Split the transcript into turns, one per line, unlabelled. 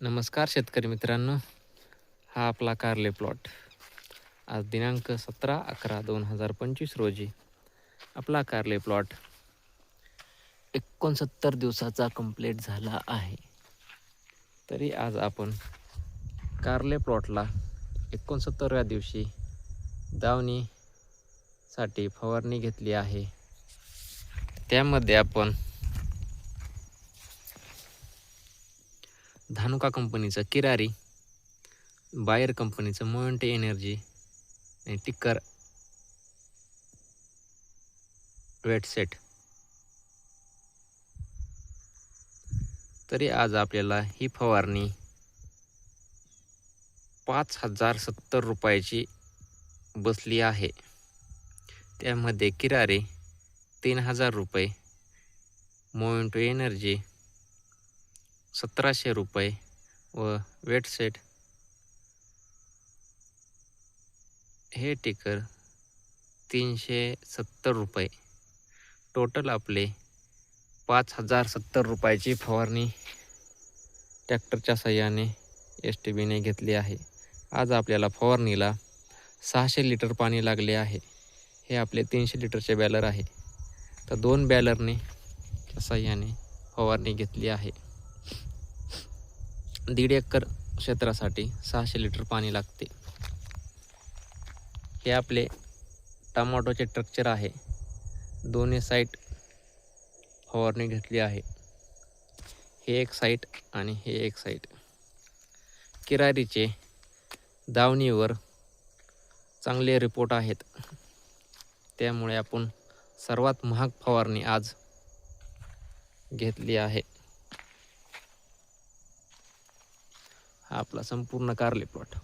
नमस्कार शेतकरी मित्रांनो. हा आपला कारले प्लॉट. आज दिनांक सतरा अकरा दोन हजार पंचवीस रोजी आपला कारले प्लॉट एकोणसत्तर दिवसाचा कंप्लीट झाला आहे. तरी आज आपण कारले प्लॉटला एकोणसत्तरव्या दिवशी दावणीसाठी फवारणी घेतली आहे. त्यामध्ये आपण धानुका कंपनीचं किरारी बायर कंपनीचं मोयंटे एनर्जी आणि टिक्कर वेटसेट तरी आज आपल्याला ही फवारणी पाच हजार सत्तर रुपयाची बसली आहे. त्यामध्ये किरारे तीन हजार रुपये मोयंटो एनर्जी सतराशे रुपये व वेटसेट हे टिकर तीनशे सत्तर रुपये. टोटल आपले पाच हजार सत्तर रुपयाची फवारणी ट्रॅक्टरच्या सहाय्याने एस टी बीने घेतली आहे. आज आपल्याला फवारणीला सहाशे लिटर पाणी लागले आहे. हे आपले तीनशे लिटरचे बॅलर आहे. तर दोन बॅलरने सहाय्याने फवारणी घेतली आहे. दीड एकर क्षेत्रासाठी सहाशे लिटर पाणी लागते. हे आपले टमाटोचे स्ट्रक्चर आहे. दोन्ही साईट फवारणी घेतली आहे. हे एक साईट आणि हे एक साईट किरारीचे दावणीवर चांगले रिपोर्ट आहेत. त्यामुळे आपण सर्वात महाग फवारणी आज घेतली आहे. आपला संपूर्ण कारले प्लॉट